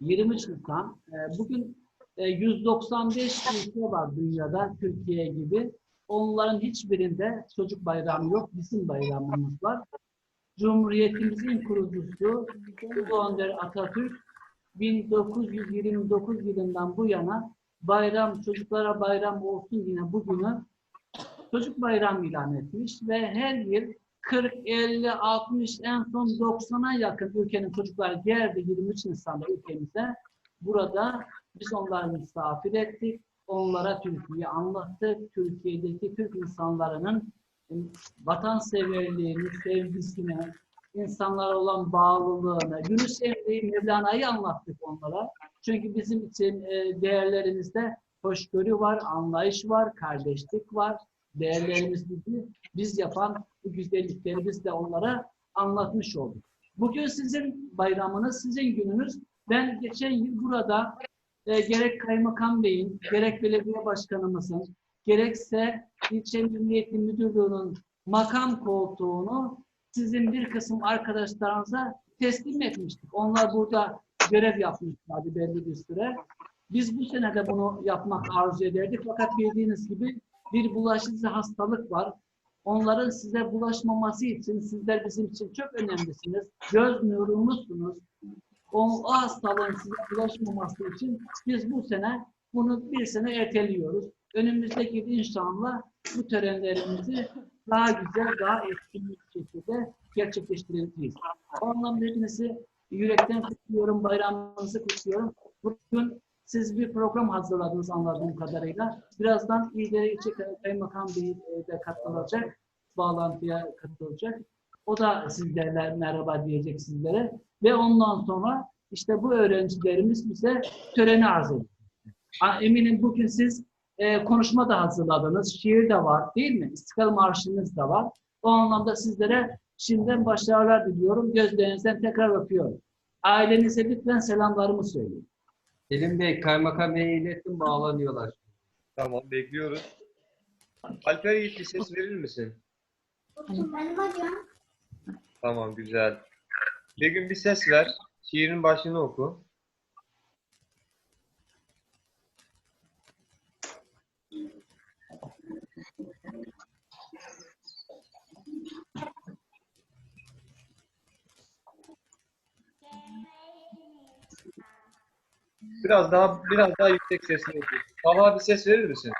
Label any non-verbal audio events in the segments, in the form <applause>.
23 Nisan. Ee, Bugün e, 195 ülke var dünyada, Türkiye gibi. Onların hiçbirinde çocuk bayramı yok, bizim bayramımız var. Cumhuriyetimizin kurucusu Ulu Önder Atatürk 1929 yılından bu yana bayram, çocuklara bayram olsun yine bugünü çocuk bayramı ilan etmiş ve her yıl 40, 50, 60, en son 90'a yakın ülkenin çocukları geldi 23 Nisan'da ülkemize. Burada biz onları misafir ettik. Onlara Türkiye'yi anlattık. Türkiye'deki Türk insanlarının e, vatanseverliğini, sevgisini, insanlara olan bağlılığını, Yunus Emre'yi, Mevlana'yı anlattık onlara. Çünkü bizim için e, değerlerimizde hoşgörü var, anlayış var, kardeşlik var. Değerlerimizi biz yapan bu güzellikleri biz de onlara anlatmış olduk. Bugün sizin bayramınız, sizin gününüz. Ben geçen yıl burada e, gerek Kaymakam Bey'in, gerek belediye başkanımızın, gerekse ilçe Milliyetli Müdürlüğü'nün makam koltuğunu sizin bir kısım arkadaşlarınıza teslim etmiştik. Onlar burada görev yapmışlardı belli bir süre. Biz bu sene de bunu yapmak arzu ederdik. Fakat bildiğiniz gibi bir bulaşıcı hastalık var. Onların size bulaşmaması için sizler bizim için çok önemlisiniz. Göz nurumuzsunuz. O, o hastalığın size bulaşmaması için biz bu sene bunu bir sene erteliyoruz. Önümüzdeki yıl inşallah bu törenlerimizi daha güzel, daha etkin bir şekilde gerçekleştireceğiz. O anlamda hepinizi yürekten kutluyorum, bayramınızı kutluyorum. Bugün siz bir program hazırladınız anladığım kadarıyla. Birazdan İlgili İlçe Kaymakam Bey e, de katılacak, bağlantıya katılacak. O da sizlerle merhaba diyecek sizlere. Ve ondan sonra işte bu öğrencilerimiz bize töreni arz edecek. Eminim bugün siz e, konuşma da hazırladınız, şiir de var değil mi? İstiklal Marşınız da var. O anlamda sizlere şimdiden başarılar diliyorum. Gözlerinizden tekrar öpüyorum. Ailenize lütfen selamlarımı söyleyin. Selim Bey, Kaymakam Bey'e ilettim bağlanıyorlar. Tamam bekliyoruz. Alper Yiğit bir ses verir misin? Benim hocam. Tamam güzel. Begüm bir ses ver. Şiirin başını oku. Biraz daha biraz daha yüksek sesle oku. Talha bir ses verir misin?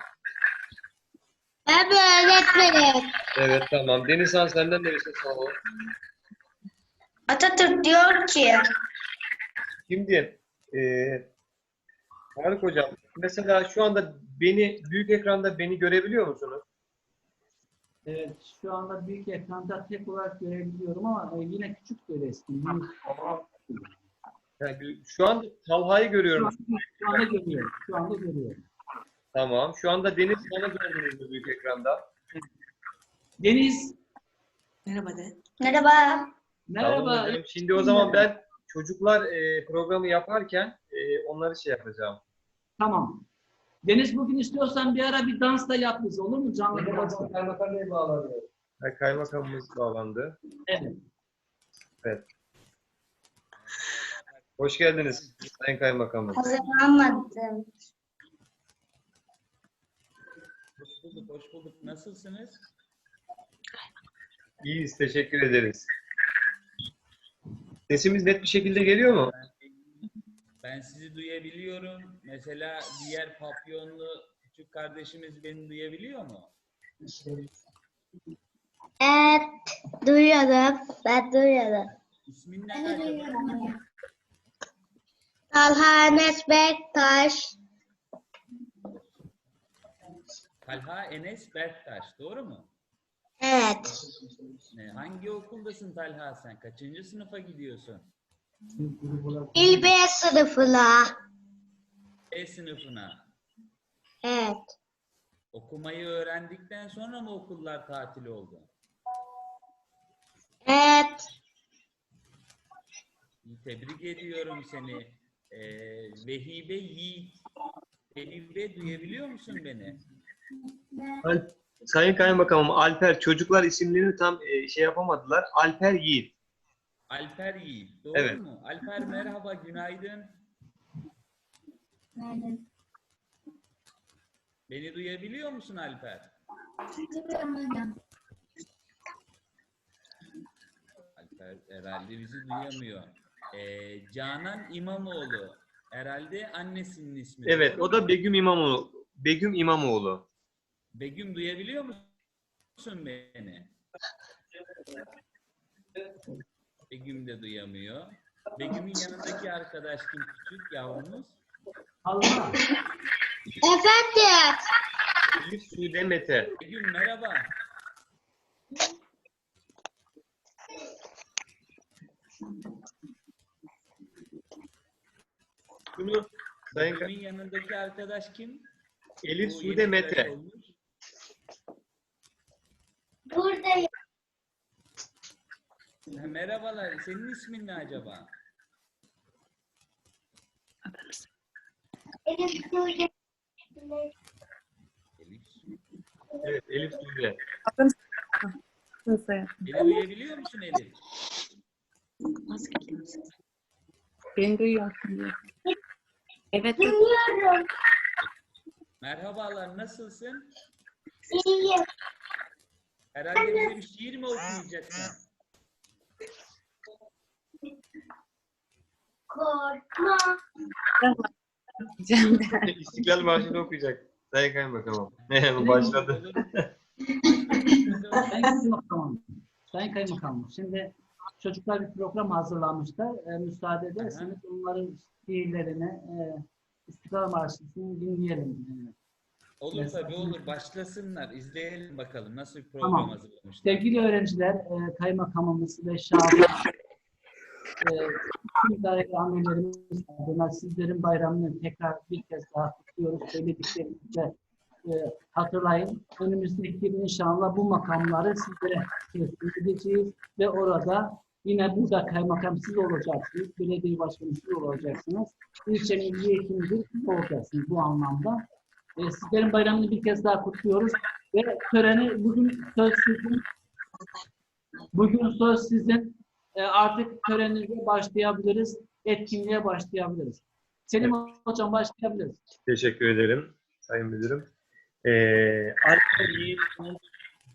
Bir öğretmenim. Evet tamam. Denizhan senden de bir ses alalım. Atatürk diyor ki Şimdi eee Faruk Hocam mesela şu anda beni büyük ekranda beni görebiliyor musunuz? Evet, şu anda büyük ekranda tek olarak görebiliyorum ama e, yine küçük bir resim. Büyük- Yani şu anda Talha'yı Şu görüyorum. anda, şu anda görüyorum. Şu anda görüyorum. Tamam. Şu anda Deniz bana gördünüz mü büyük ekranda? Deniz, Merhaba de. merhaba. Tamam merhaba. hocam. Şimdi o zaman ben çocuklar eee, programı yaparken eee, onları şey yapacağım. Tamam. Deniz bugün istiyorsan bir ara bir dans da yap bize olur mu? Canlı bir dans. da. Kaymakam. Ha, Kaymakamımız bağlandı. Evet. Hoş geldiniz Sayın Kaymakamım. Hazırlanmadım. Hoş bulduk, hoş bulduk. Nasılsınız? İyiyiz. Teşekkür ederiz. Sesimiz net bir şekilde geliyor mu? Ben sizi duyabiliyorum. Mesela diğer papyonlu küçük kardeşimiz beni duyabiliyor mu? Evet, duyuyorum. Ben duyuyorum. İsmin ne acaba? Talha Enes Bektaş. Talha Enes Berktaş, doğru mu? Evet. Ne, hangi okuldasın Talha sen? Kaçıncı sınıfa gidiyorsun? İl B sınıfına. E sınıfına. Evet. Okumayı öğrendikten sonra mı okullar tatil oldu? Evet. Tebrik ediyorum seni. Ee, Vehibe Yiğit. Vehibe duyabiliyor musun beni? Al- Sayın Kaymakamım Alper çocuklar isimlerini tam e, şey yapamadılar. Alper Yiğit. Alper Yiğit. Doğru Evet. mu? Alper merhaba, günaydın. Günaydın. Beni duyabiliyor musun Alper? Duyuyorum. Alper herhalde bizi duyamıyor. Ee, Canan İmamoğlu. Herhalde annesinin ismi. Evet, o da? Begüm İmamoğlu. Begüm İmamoğlu. Begüm duyabiliyor musun beni? Begüm de duyamıyor. Begüm'ün yanındaki arkadaş kim küçük yavrumuz? Allah. Efendim. Elif Sude Mete. Begüm merhaba. Bunu Sayın Begüm'ün yanındaki arkadaş kim? Elif Bu Sude yeni Mete. olmuş. Buradayım. Ha, Merhabalar. Senin ismin ne acaba? Elif Sude. Elif. Evet, Elif Sude. Beni duyabiliyor musun Elif? Beni duyuyor musun? Evet, Dinliyorum. Merhabalar. Nasılsın? İyiyim. Herhalde bize bir şiir mi okuyacaksın? Korkma. İstiklal Marşı'nı okuyacak. Sayın Kaymakamım. Başladı. Olur. Sayın Kaymakamım. Sayın Kaymakamım. Şimdi çocuklar bir program hazırlamışlar. E, müsaade ederseniz onların şiirlerini e, İstiklal Marşı'nı dinleyelim. E, Olur Mesela- tabii olur. Başlasınlar. İzleyelim bakalım nasıl bir program Tamam. hazırlamışlar. Sevgili öğrenciler, e, kaymakamımız ve şahı, e, tüm idare amirlerimiz adına sizlerin bayramını tekrar bir kez daha kutluyoruz. Söylediklerimizi e, hatırlayın. Önümüzdeki yıl inşallah bu makamları sizlere teslim edeceğiz ve orada yine burada kaymakam siz olacaksınız, belediye başkanı siz olacaksınız, ilçe milli siz olacaksınız bu anlamda. E, sizlerin bayramını bir kez daha kutluyoruz ve töreni bugün söz sizin Bugün söz sizin. E, artık töreninize başlayabiliriz. Etkinliğe başlayabiliriz. Selim Hocam başlayabiliriz. Teşekkür ederim Sayın Müdürüm. Ee, Alper Yiğit'in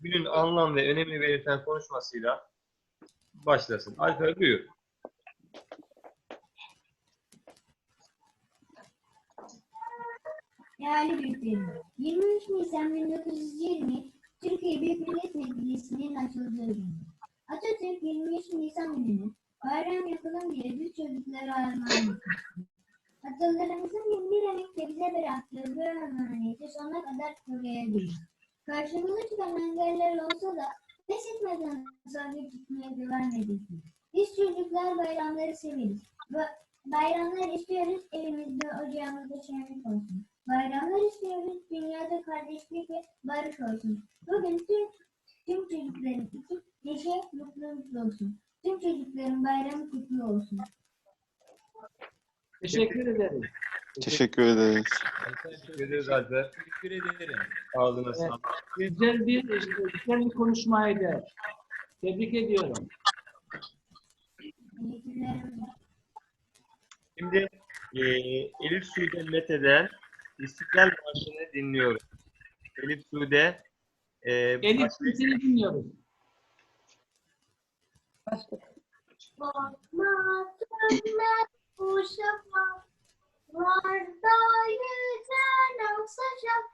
günün anlam ve önemini belirten konuşmasıyla başlasın. Alper buyur. Değerli büyüklerim, 23 Nisan 1920 Türkiye Büyük Millet Meclisi'nin açıldığı gün. Atatürk 23 Nisan gününü bayram yapalım diye biz çocuklara armağan. Atalarımızın bir emekle bize bıraktığı bu emaneti sonuna kadar koruyabiliriz. Karşımıza çıkan engeller olsa da pes etmeden sahip tutmaya edeceğiz. Biz çocuklar bayramları severiz. Ba- bayramlar istiyoruz, evimizde, ocağımızda şenlik olsun. Bayramlar istiyoruz, dünyada kardeşlik ve barış olsun. Bugün tüm, tüm çocukların için neşe, mutluluk olsun. Tüm çocukların bayramı kutlu olsun. Teşekkür ederim. Teşekkür ederiz. Teşekkür ederiz Alper. Teşekkür ederim. Ağzına sağlık. Güzel bir, güzel bir konuşmaydı. Tebrik ediyorum. Şimdi e, Elif Sude Mete'den İstiklal Marşı'nı dinliyoruz. Elif Sude e, Elif seni dinliyoruz. Sönmez bu şafak. Var da yüzen aksa şaf.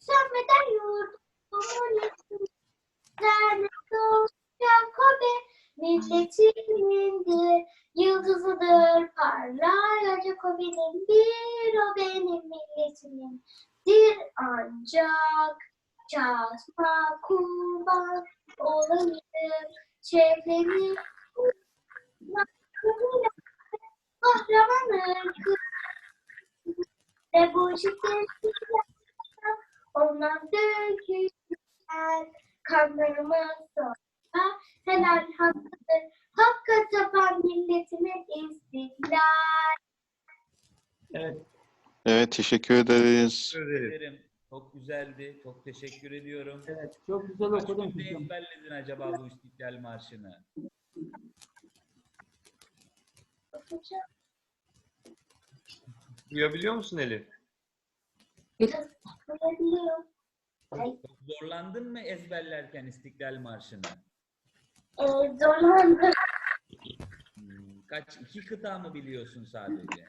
Sönmeden yurdumun içinden doğacak o be. Milletimindir, yıldızıdır parlayacak o benim bir o benim milletimindir ancak çatma kurban olayım çevreni kahramanır ve bu şiddet onlar döküler kanlarımız sonra helal hakkıdır hakka tapan milletimin istiklal Evet. Evet, teşekkür ederiz. Teşekkür ederiz. Ederim. Çok güzeldi. Çok teşekkür ediyorum. Evet. Çok güzel Kaç okudun günde ezberledin acaba bu İstiklal Marşı'nı? Duyabiliyor musun Elif? duyabiliyorum. Çok zorlandın mı ezberlerken İstiklal Marşı'nı? Ee, zorlandım. Hmm, Kaç? iki kıta mı biliyorsun sadece?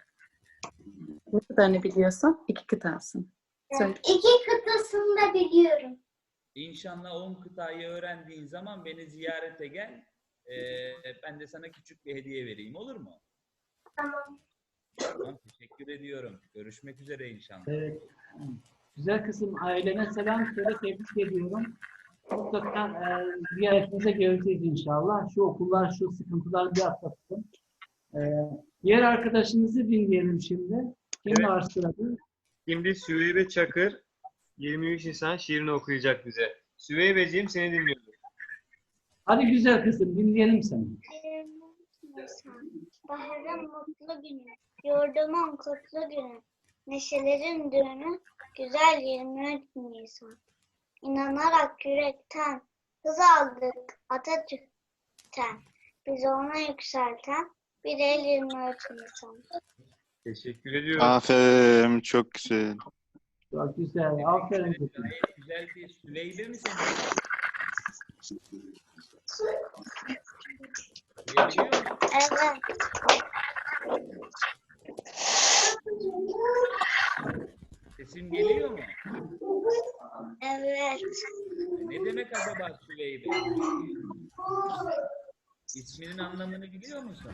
Ne kadarını biliyorsun? İki kıtasın. Söyle. İki kıtasını da biliyorum. İnşallah 10 kıtayı öğrendiğin zaman beni ziyarete gel. Ee, ben de sana küçük bir hediye vereyim olur mu? Tamam. Tamam, teşekkür ediyorum. Görüşmek üzere inşallah. Evet. Güzel kızım ailene selam söyle tebrik ediyorum. Mutlaka e, ziyaretinize geleceğiz inşallah. Şu okullar, şu sıkıntılar bir atlatsın. E, diğer arkadaşınızı dinleyelim şimdi. Kim Evet. var sırada? Şimdi Süheybe Çakır 23 Nisan şiirini okuyacak bize. Süheybeciğim seni dinliyoruz. Hadi güzel kızım dinleyelim seni. 23 Nisan. Baharın mutlu günü. Yurdumun kutlu günü. Neşelerin düğünü. Güzel 23 Nisan. İnanarak yürekten hız aldık Atatürk'ten. Bizi ona yükselten bir el 23 Nisan. Teşekkür ediyorum. Aferin, çok güzel. Çok güzel. Aferin gayet güzel bir Süleybe mi <laughs> Evet. Sesim geliyor mu? Evet. Ne demek acaba Süleybe? İsminin anlamını biliyor musun?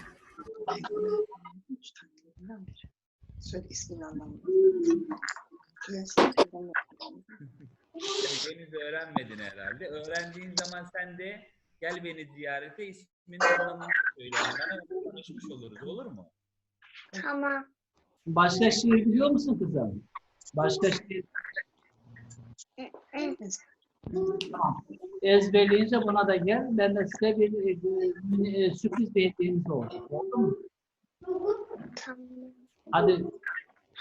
Söyle ismini anlamadım. Sen henüz öğrenmedin herhalde. Öğrendiğin zaman sen de gel beni ziyarete isminin anlamını söyle. Bana konuşmuş oluruz olur mu? Tamam. Başka şiir biliyor musun kızım? Başka şiir. Tamam. Ezberleyince buna da gel. Ben de size bir e, e, sürpriz bir hediyemiz olacak. Oldu mu? Tamam. Hadi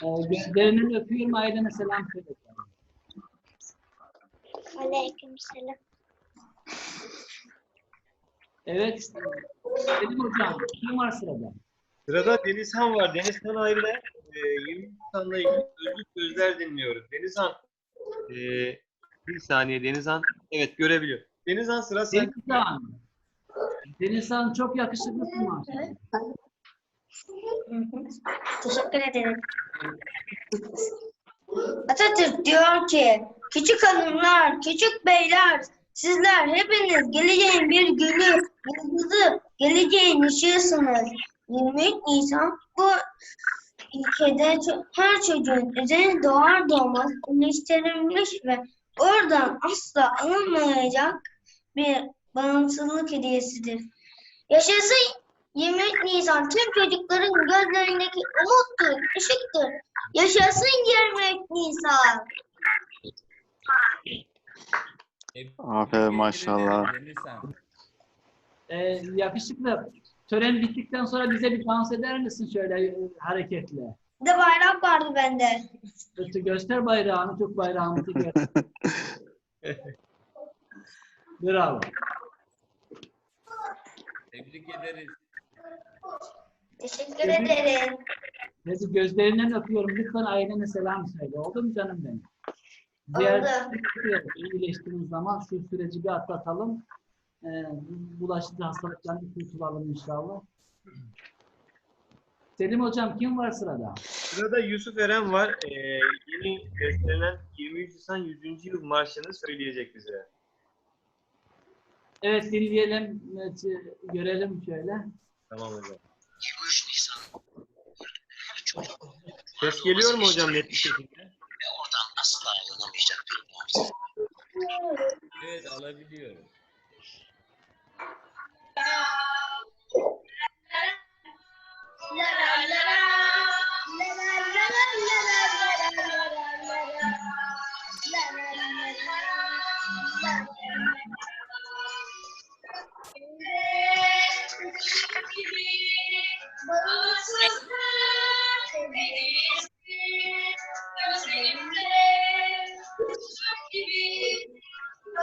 e, gözlerinden öpüyorum ailene selam söyle. Aleykümselam. Evet. Selim hocam kim var sırada? Sırada Denizhan var. Denizhan ayrıca e, 20 Nisan'la ilgili özlük sözler dinliyoruz. Denizhan e, bir saniye Denizhan. Evet görebiliyor. Denizhan sıra sen. Denizhan. Denizhan çok yakışıklısın maşallah. Teşekkür ederim. Atatürk diyor ki, küçük hanımlar, küçük beyler, sizler hepiniz geleceğin bir gülü, yıldızı, geleceğin ışığısınız. 23 Nisan bu ülkede her çocuğun üzerine doğar doğmaz eleştirilmiş ve oradan asla alınmayacak bir bağımsızlık hediyesidir. Yaşasın 23 Nisan tüm çocukların gözlerindeki umuttur, ışıktır. Yaşasın 23 Nisan. Aferin maşallah. Denizhan. E, yakışıklı. Tören bittikten sonra bize bir dans eder misin şöyle e, hareketle? Bir de bayrak vardı bende. Göster, göster bayrağını, Türk bayrağımızı göster. Bravo. Tebrik ederiz. Teşekkür ederim. Hadi gözlerinden öpüyorum. Lütfen ailene selam söyle. Oldu mu canım benim? Diğer Oldu. iyileştiğiniz zaman şu süreci bir atlatalım. Ee, bulaşıcı hastalıktan bir kurtulalım inşallah. Selim hocam kim var sırada? Sırada Yusuf Eren var. E, yeni bestelenen 23 Nisan 100. yıl marşını söyleyecek bize. Evet dinleyelim, evet, görelim şöyle. Tamam hocam. Ses geliyor mu hocam net bir şekilde? Evet alabiliyorum. Gözlerimde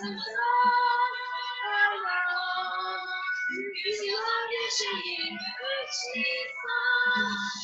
Thank you.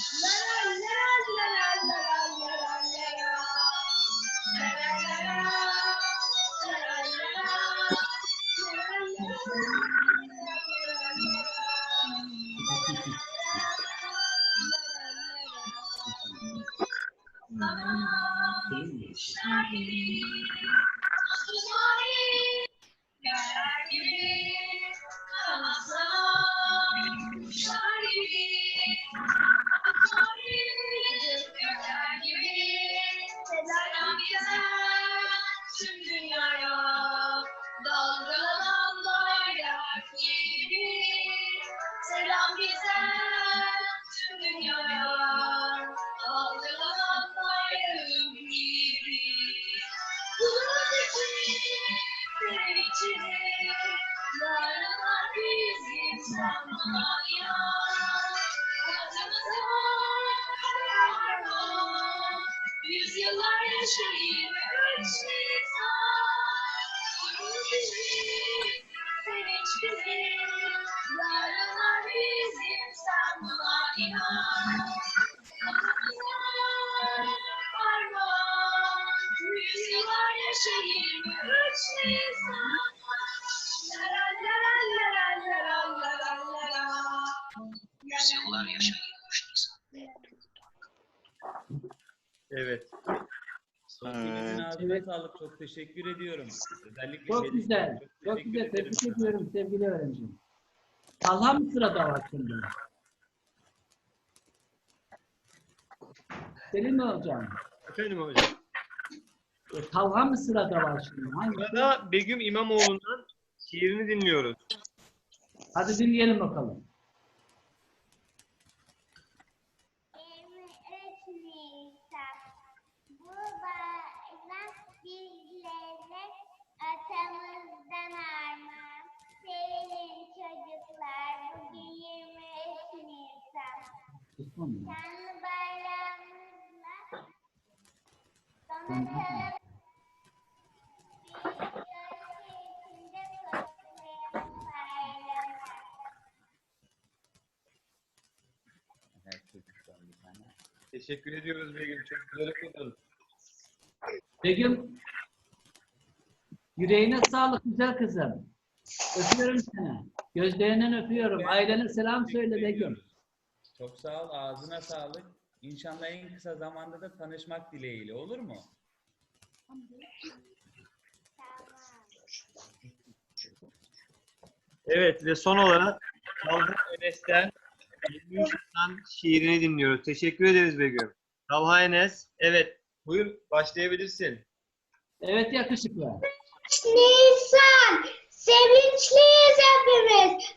Evet. Hepinizin Evet. sağlık. Çok teşekkür ediyorum. Özellikle Çok Şerif güzel. Çok teşekkür güzel. ederim. Tebrik ediyorum sevgili öğrencim. Talha mı sırada var şimdi? Selim mi hocam? Efendim hocam. E, Talha mı sırada var şimdi? Hangisi? Burada Begüm İmamoğlu'ndan şiirini dinliyoruz. Hadi dinleyelim bakalım. Bir tane. Teşekkür ediyoruz Begüm. Çok güzel okudun. Begüm, yüreğine sağlık güzel kızım. Öpüyorum seni. Gözlerinden öpüyorum. Ailene selam söyle Begüm. Çok sağ ol. Ağzına sağlık. İnşallah en kısa zamanda da tanışmak dileğiyle. Olur mu? Evet ve son olarak Talha Enes'ten 23 Nisan şiirini dinliyoruz. Teşekkür ederiz Begüm. Talha Enes, evet buyur başlayabilirsin. Evet yakışıklı. Nisan, sevinçliyiz hepimiz.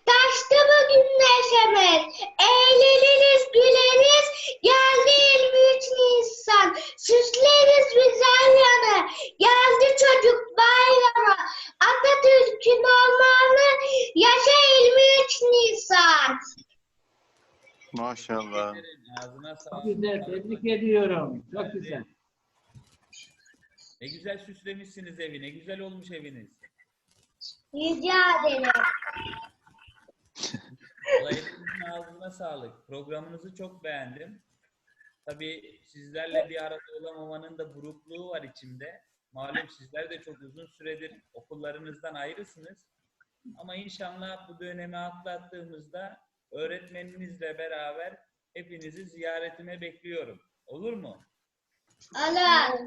Maşallah. Ağzına Çok sağlık. güzel. Tebrik ediyorum. Çok güzel. Ne güzel süslemişsiniz evi. Ne güzel olmuş eviniz. Rica ederim. Hepinizin ağzına sağlık. Programınızı çok beğendim. Tabii sizlerle bir arada olamamanın da burukluğu var içimde. Malum sizler de çok uzun süredir okullarınızdan ayrısınız. Ama inşallah bu dönemi atlattığımızda öğretmeninizle beraber hepinizi ziyaretime bekliyorum. Olur mu? Allah.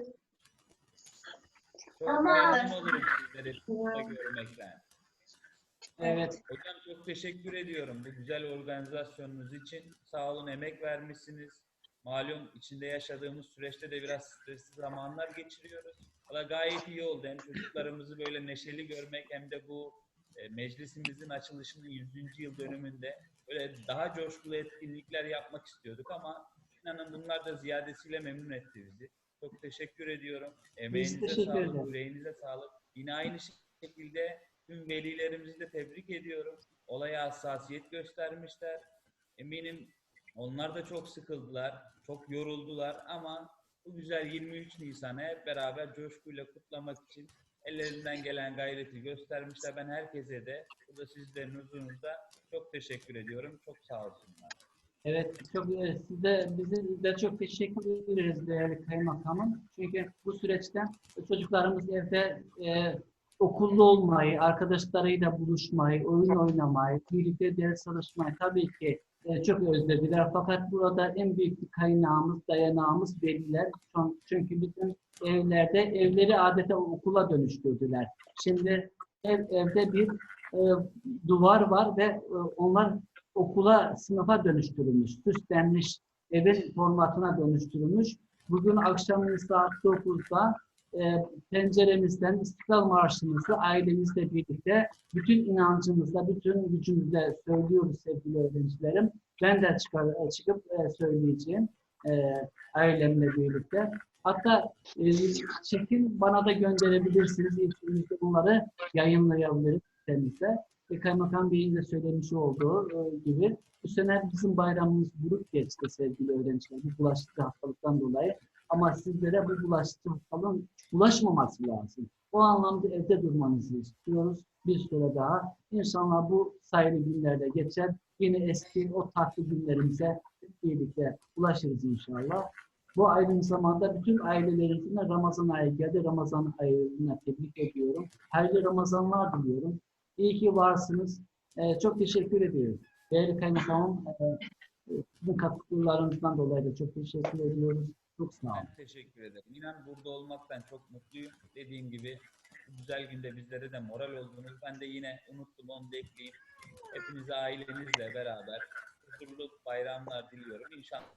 Çok Tamam. memnun olurum sizleri burada görmekten. Evet. Hocam çok teşekkür ediyorum bu güzel organizasyonunuz için. Sağ olun, emek vermişsiniz. Malum içinde yaşadığımız süreçte de biraz stresli zamanlar geçiriyoruz. Valla gayet iyi oldu. Hem çocuklarımızı böyle neşeli görmek hem de bu e, meclisimizin açılışının 100. yıl dönümünde böyle daha coşkulu etkinlikler yapmak istiyorduk ama inanın bunlar da ziyadesiyle memnun etti bizi. Çok teşekkür ediyorum. Emeğinize teşekkür sağlık, ederiz. yüreğinize sağlık. Yine aynı şekilde tüm velilerimizi de tebrik ediyorum. olaya hassasiyet göstermişler. Eminim onlar da çok sıkıldılar, çok yoruldular ama bu güzel 23 Nisan'ı hep beraber coşkuyla kutlamak için ellerinden gelen gayreti göstermişler. Ben herkese de burada sizlerin huzurunuzda çok teşekkür ediyorum. Çok sağ olsunlar. Evet, çok e, size bize de çok teşekkür ederiz değerli kaymakamım. Çünkü bu süreçte çocuklarımız evde e, okulda olmayı, arkadaşlarıyla buluşmayı, oyun oynamayı, birlikte ders çalışmayı tabii ki e, çok özlediler. Fakat burada en büyük kaynağımız, dayanağımız veliler. Çünkü bütün evlerde evleri adeta okula dönüştürdüler. Şimdi ev, evde bir e, duvar var ve e, onlar okula, sınıfa dönüştürülmüş, süslenmiş, evin formatına dönüştürülmüş. Bugün akşam saat 9'da e, penceremizden İstiklal Marşımızı ailemizle birlikte bütün inancımızla, bütün gücümüzle söylüyoruz sevgili öğrencilerim. Ben de çıkar, çıkıp e, söyleyeceğim e, ailemle birlikte. Hatta e, çekin bana da gönderebilirsiniz. İlçemizde bunları yayınlayabiliriz size. E, Kaymakam Bey'in de söylemiş olduğu e, gibi bu sene bizim bayramımız buruk geçti sevgili öğrenciler. Bu bulaşıcı hastalıktan dolayı. Ama sizlere bu bulaşıcı hastalığın bulaşmaması lazım. O anlamda evde durmanızı istiyoruz. Bir süre daha. İnşallah bu sayılı günlerde geçer. Yine eski o tatlı günlerimize birlikte ulaşırız inşallah. Bu aynı zamanda bütün ailelerimizin Ramazan ayı geldi. Ramazan ayına tebrik ediyorum. Hayırlı Ramazanlar diliyorum. İyi ki varsınız. Ee, çok teşekkür ediyorum. Değerli kaymakamım, e, e, katkılarınızdan dolayı da çok teşekkür ediyoruz. Çok sağ olun. Ben teşekkür ederim. İnan burada olmaktan çok mutluyum. Dediğim gibi bu güzel günde bizlere de moral oldunuz. Ben de yine unuttum onu da ekleyeyim. Hepinize ailenizle beraber huzurlu bayramlar diliyorum. İnşallah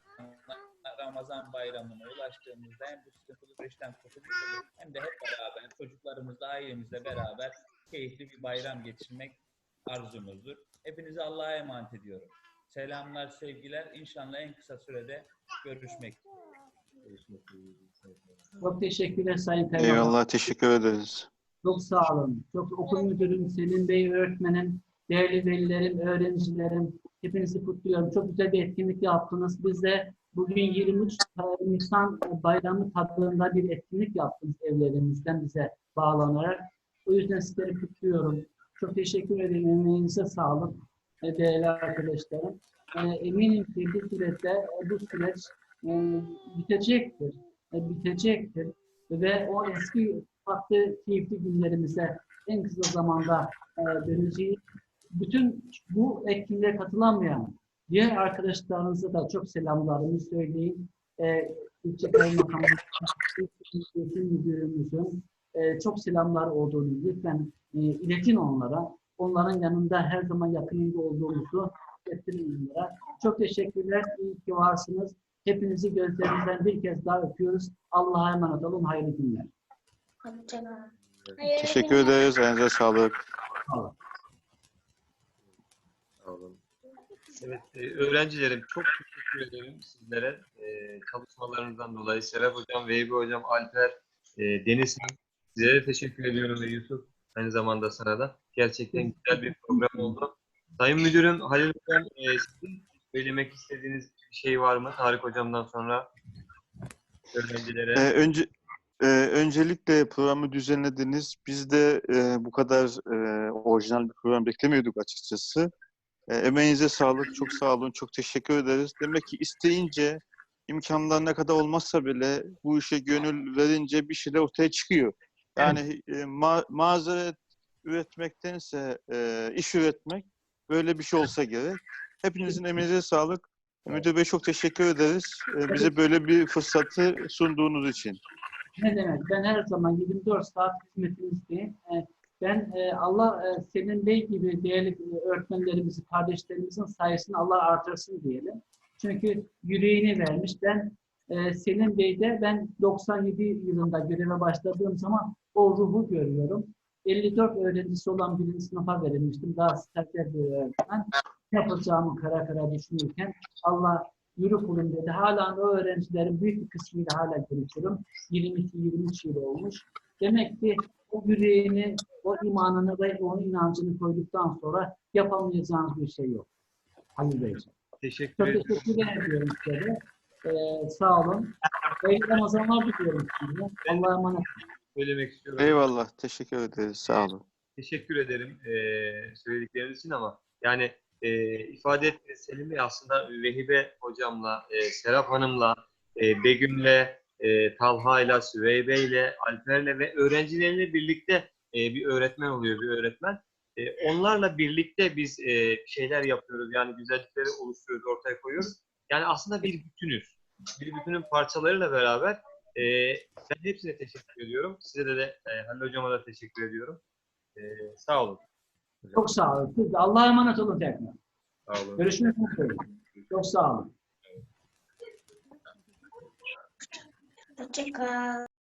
Ramazan bayramına ulaştığımızda hem bu sıkıntılı süreçten kurtulmuş oluruz hem de hep beraber çocuklarımızla, ailemizle beraber keyifli bir bayram geçirmek arzumuzdur. Hepinizi Allah'a emanet ediyorum. Selamlar, sevgiler. İnşallah en kısa sürede görüşmek Çok teşekkürler Sayın Kaymakam. Eyvallah teşekkür ederiz. Çok sağ olun. Çok okul müdürüm, Selim Bey öğretmenim, değerli velilerim, öğrencilerim, hepinizi kutluyorum. Çok güzel bir etkinlik yaptınız. Biz de bugün 23 Nisan bayramı tadında bir etkinlik yaptınız evlerimizden bize bağlanarak. O yüzden sizleri kutluyorum. Çok teşekkür ederim. Emeğinize sağlık e, değerli arkadaşlarım. E, Eminim ki bu süreçte e, bu süreç bitecektir. Bitecektir. Ve o eski farklı keyifli günlerimize en kısa zamanda döneceğiz. Bütün bu etkinliğe katılamayan diğer arkadaşlarınıza da çok selamlarımı söyleyeyim. E, İlçe Kaymakamı, İlçe Müdürümüzün e, çok selamlar olduğunu lütfen e, iletin onlara. Onların yanında her zaman yakınında olduğumuzu getirin onlara. Çok teşekkürler. İyi ki varsınız. Hepinizi gözlerinizden bir kez daha öpüyoruz. Allah'a emanet olun. Hayırlı günler. Teşekkür ederiz. Ayağınıza sağlık. Sağ olun. Sağ olun. Evet, e, öğrencilerim çok teşekkür ederim sizlere. E, çalışmalarınızdan dolayı Serap Hocam, Veybi Hocam, Alper, e, Deniz size teşekkür ediyorum Yusuf aynı zamanda sana da. Gerçekten güzel bir program oldu. Sayın Müdürüm, Halil Hocam, e, sizin söylemek istediğiniz bir şey var mı? Tarık Hocam'dan sonra öğrencilere. Ee, önce e, öncelikle programı düzenlediniz. Biz de e, bu kadar e, orijinal bir program beklemiyorduk açıkçası. E, emeğinize sağlık. Çok sağ olun. Çok teşekkür ederiz. Demek ki isteyince imkanlar ne kadar olmazsa bile bu işe gönül verince bir şeyler ortaya çıkıyor. Yani e, ma- mazeret üretmektense e, iş üretmek böyle bir şey olsa gerek. Hepinizin emeğinize sağlık. Müdür Bey çok teşekkür ederiz. E, bize böyle bir fırsatı sunduğunuz için. Ne demek? Ben her zaman 24 saat hizmetinizdeyim. E, Ben e, Allah e, Selim Bey gibi değerli öğretmenlerimizi, kardeşlerimizin sayısını Allah artırsın diyelim. Çünkü yüreğini vermiş. Ben e, Selim Bey'de ben 97 yılında göreve başladığım zaman o ruhu görüyorum. 54 öğrencisi olan birinci sınıfa verilmiştim. Daha stajyer bir öğretmen. Yapacağımı kara kara düşünürken Allah yürü kulum dedi. Hala o öğrencilerin büyük bir kısmıyla hala görüşüyorum. 22-23 yıl olmuş. Demek ki o yüreğini, o imanını ve o inancını koyduktan sonra yapamayacağınız bir şey yok. Halil Beyciğim. Teşekkür Çok ederim. teşekkür ediyorum size de. Ee, sağ olun. Hayırlı Ramazanlar diliyorum size. Allah'a emanet olun. Söylemek istiyorum. Eyvallah. Teşekkür ederiz. Sağ olun. Teşekkür ederim eee söyledikleriniz için ama yani eee ifade ettiğiniz Selim Bey aslında Vehibe hocamla, eee Serap Hanım'la, eee Begüm'le, eee Talha'yla, Süveybe'yle, Alper'le ve öğrencileriyle birlikte eee, bir öğretmen oluyor, bir öğretmen. Eee, onlarla birlikte biz bir şeyler yapıyoruz. Yani güzellikleri oluşturuyoruz, ortaya koyuyoruz. Yani aslında bir bütünüz. Bir bütünün parçalarıyla beraber eee ben hepsine teşekkür ediyorum. Size de, de eee, Halil Hocama da teşekkür ediyorum. Ee, sağ olun. Çok sağ olun. Siz de Allah'a emanet olun tekrar. Sağ olun. Görüşmek üzere. Çok sağ olun. Hoşçakal.